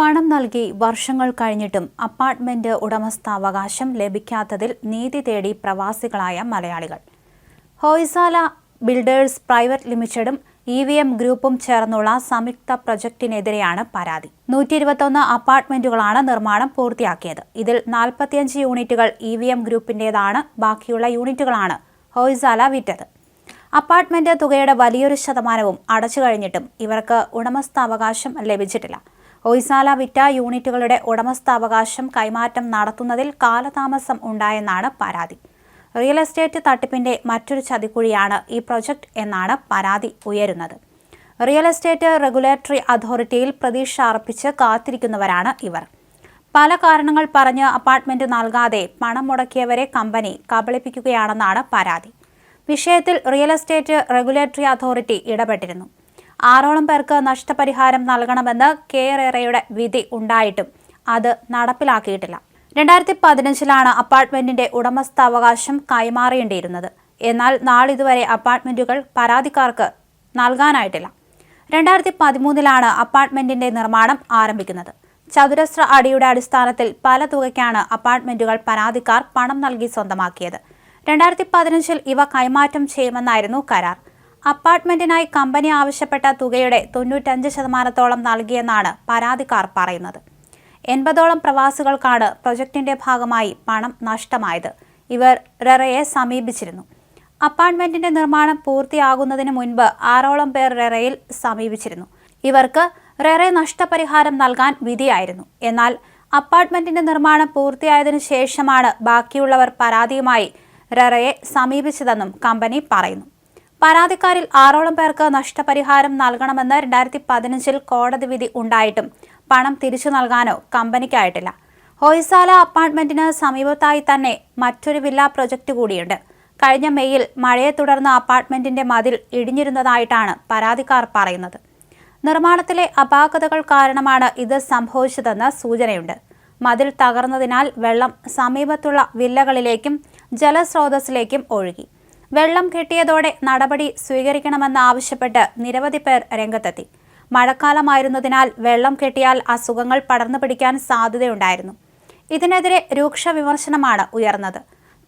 പണം നൽകി വർഷങ്ങൾ കഴിഞ്ഞിട്ടും അപ്പാർട്ട്മെന്റ് ഉടമസ്ഥാവകാശം ലഭിക്കാത്തതിൽ നീതി തേടി പ്രവാസികളായ മലയാളികൾ. ഹോയ്സാല ബിൽഡേഴ്സ് പ്രൈവറ്റ് ലിമിറ്റഡും ഇ വി എം ഗ്രൂപ്പും ചേർന്നുള്ള സംയുക്ത പ്രൊജക്ടിനെതിരെയാണ് പരാതി. നൂറ്റി ഇരുപത്തൊന്ന് അപ്പാർട്ട്മെന്റുകളാണ് നിർമ്മാണം പൂർത്തിയാക്കിയത്. ഇതിൽ നാൽപ്പത്തിയഞ്ച് യൂണിറ്റുകൾ ഇ വി എം ഗ്രൂപ്പിന്റേതാണ് ബാക്കിയുള്ള യൂണിറ്റുകളാണ് ഹോയ്സാല വിറ്റത്. അപ്പാർട്ട്മെന്റ് തുകയുടെ വലിയൊരു ശതമാനവും അടച്ചു കഴിഞ്ഞിട്ടും ഇവർക്ക് ഉടമസ്ഥാവകാശം ലഭിച്ചിട്ടില്ല. ഒയ്സാല വിറ്റ യൂണിറ്റുകളുടെ ഉടമസ്ഥാവകാശം കൈമാറ്റം നടത്തുന്നതിൽ കാലതാമസം ഉണ്ടായെന്നാണ് പരാതി. റിയൽ എസ്റ്റേറ്റ് തട്ടിപ്പിന്റെ മറ്റൊരു ചതിക്കുഴിയാണ് ഈ പ്രൊജക്ട് എന്നാണ് പരാതി ഉയരുന്നത്. റിയൽ എസ്റ്റേറ്റ് റെഗുലേറ്ററി അതോറിറ്റിയിൽ പ്രതീക്ഷ അർപ്പിച്ച് കാത്തിരിക്കുന്നവരാണ് ഇവർ. പല കാരണങ്ങൾ പറഞ്ഞ് അപ്പാർട്ട്മെന്റ് നൽകാതെ പണം മുടക്കിയവരെ കമ്പനി കബളിപ്പിക്കുകയാണെന്നാണ് പരാതി. വിഷയത്തിൽ റിയൽ എസ്റ്റേറ്റ് റെഗുലേറ്ററി അതോറിറ്റി ഇടപെട്ടിരുന്നു. ആറോളം പേർക്ക് നഷ്ടപരിഹാരം നൽകണമെന്ന് കെയറേറയുടെ വിധി ഉണ്ടായിട്ടും അത് നടപ്പിലാക്കിയിട്ടില്ല. രണ്ടായിരത്തി പതിനഞ്ചിലാണ് അപ്പാർട്ട്മെന്റിന്റെ ഉടമസ്ഥാവകാശം കൈമാറേണ്ടിയിരുന്നത്. എന്നാൽ നാളിതുവരെ അപ്പാർട്ട്മെന്റുകൾ പരാതിക്കാർക്ക് നൽകാനായിട്ടില്ല. രണ്ടായിരത്തി പതിമൂന്നിലാണ് അപ്പാർട്ട്മെന്റിന്റെ നിർമ്മാണം ആരംഭിക്കുന്നത്. ചതുരശ്ര അടിയുടെ അടിസ്ഥാനത്തിൽ പല തുകയ്ക്കാണ് അപ്പാർട്ട്മെന്റുകൾ പരാതിക്കാർ പണം നൽകി സ്വന്തമാക്കിയത്. രണ്ടായിരത്തി പതിനഞ്ചിൽ ഇവ കൈമാറ്റം ചെയ്യുമെന്നായിരുന്നു കരാർ. അപ്പാർട്ട്മെന്റിനായി കമ്പനി ആവശ്യപ്പെട്ട തുകയുടെ തൊണ്ണൂറ്റഞ്ച് ശതമാനത്തോളം നൽകിയെന്നാണ് പരാതിക്കാർ പറയുന്നത്. എൺപതോളം പ്രവാസികൾക്കാണ് പ്രൊജക്ടിന്റെ ഭാഗമായി പണം നഷ്ടമായത്. ഇവർ റെറയെ സമീപിച്ചിരുന്നു. അപ്പാർട്ട്മെന്റിന്റെ നിർമ്മാണം പൂർത്തിയാകുന്നതിന് മുൻപ് ആറോളം പേർ റെറയിൽ സമീപിച്ചിരുന്നു. ഇവർക്ക് റെറെ നഷ്ടപരിഹാരം നൽകാൻ വിധിയായിരുന്നു. എന്നാൽ അപ്പാർട്ട്മെന്റിന്റെ നിർമ്മാണം പൂർത്തിയായതിനു ശേഷമാണ് ബാക്കിയുള്ളവർ പരാതിയുമായി റെറയെ സമീപിച്ചതെന്നും കമ്പനി പറയുന്നു. പരാതിക്കാരിൽ ആറോളം പേർക്ക് നഷ്ടപരിഹാരം നൽകണമെന്ന് രണ്ടായിരത്തി പതിനഞ്ചിൽ കോടതി വിധി ഉണ്ടായിട്ടും പണം തിരിച്ചു നൽകാനോ കമ്പനിക്കായിട്ടില്ല. ഹൊയ്സാല അപ്പാർട്ട്മെന്റിന് സമീപത്തായി തന്നെ മറ്റൊരു വില്ല പ്രൊജക്ട് കൂടിയുണ്ട്. കഴിഞ്ഞ മെയ്യിൽ മഴയെ തുടർന്ന് അപ്പാർട്ട്മെന്റിന്റെ മതിൽ ഇടിഞ്ഞിരുന്നതായിട്ടാണ് പരാതിക്കാർ പറയുന്നത്. നിർമ്മാണത്തിലെ അപാകതകൾ കാരണമാണ് ഇത് സംഭവിച്ചതെന്ന് സൂചനയുണ്ട്. മതിൽ തകർന്നതിനാൽ വെള്ളം സമീപത്തുള്ള വില്ലകളിലേക്കും ജലസ്രോതസ്സിലേക്കും ഒഴുകി. വെള്ളം കെട്ടിയതോടെ നടപടി സ്വീകരിക്കണമെന്നാവശ്യപ്പെട്ട് നിരവധി പേർ രംഗത്തെത്തി. മഴക്കാലമായിരുന്നതിനാൽ വെള്ളം കെട്ടിയാൽ അസുഖങ്ങൾ പടർന്നു പിടിക്കാൻ സാധ്യതയുണ്ടായിരുന്നു. ഇതിനെതിരെ രൂക്ഷ വിമർശനമാണ് ഉയർന്നത്.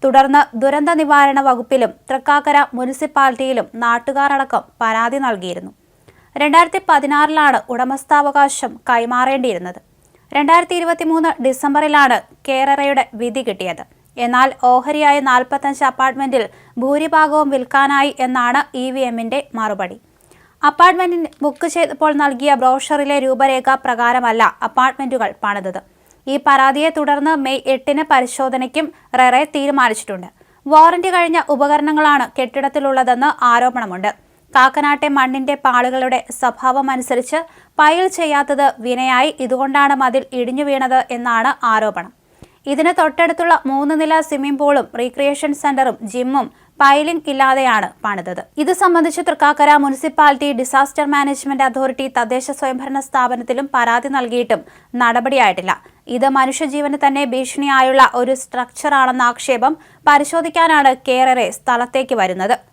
തുടർന്ന് ദുരന്ത നിവാരണ വകുപ്പിലും തൃക്കാക്കര മുനിസിപ്പാലിറ്റിയിലും നാട്ടുകാരടക്കം പരാതി നൽകിയിരുന്നു. രണ്ടായിരത്തി പതിനാറിലാണ് ഉടമസ്ഥാവകാശം കൈമാറേണ്ടിയിരുന്നത്. രണ്ടായിരത്തി ഇരുപത്തി മൂന്ന് ഡിസംബറിലാണ് കേരളയുടെ വിധി കിട്ടിയത്. എന്നാൽ ഓഹരിയായ നാൽപ്പത്തഞ്ച് അപ്പാർട്ട്മെന്റിൽ ഭൂരിഭാഗവും വിൽക്കാനായി എന്നാണ് ഇ വി എമ്മിന്റെ മറുപടി. അപ്പാർട്ട്മെന്റിന് ബുക്ക് ചെയ്തപ്പോൾ നൽകിയ ബ്രോഷറിലെ രൂപരേഖ പ്രകാരമല്ല അപ്പാർട്ട്മെന്റുകൾ പണിതത്. ഈ പരാതിയെ തുടർന്ന് മെയ് എട്ടിന് പരിശോധനയ്ക്കും റെറെ തീരുമാനിച്ചിട്ടുണ്ട്. വാറന്റി കഴിഞ്ഞ ഉപകരണങ്ങളാണ് കെട്ടിടത്തിലുള്ളതെന്ന് ആരോപണമുണ്ട്. കാക്കനാട്ടെ മണ്ണിന്റെ പാളുകളുടെ സ്വഭാവം അനുസരിച്ച് പൈൽ ചെയ്യാത്തത് വിനയായി ഇതുകൊണ്ടാണ് മതിൽ ഇടിഞ്ഞു വീണത് എന്നാണ് ആരോപണം. ഇതിന് തൊട്ടടുത്തുള്ള മൂന്ന് നില സ്വിമ്മിംഗ് പൂളും റീക്രിയേഷൻ സെന്ററും ജിമ്മും പൈലിംഗ് ഇല്ലാതെയാണ് പണിതത്. ഇത് സംബന്ധിച്ച് Thrikkakara municipality disaster management authority തദ്ദേശ സ്വയംഭരണ സ്ഥാപനത്തിലും പരാതി നൽകിയിട്ടും നടപടിയായിട്ടില്ല. ഇത് മനുഷ്യജീവന് തന്നെ ഭീഷണിയായുള്ള ഒരു സ്ട്രക്ചറാണെന്ന ആക്ഷേപം പരിശോധിക്കാനാണ് കേരറെ സ്ഥലത്തേക്ക് വരുന്നത്.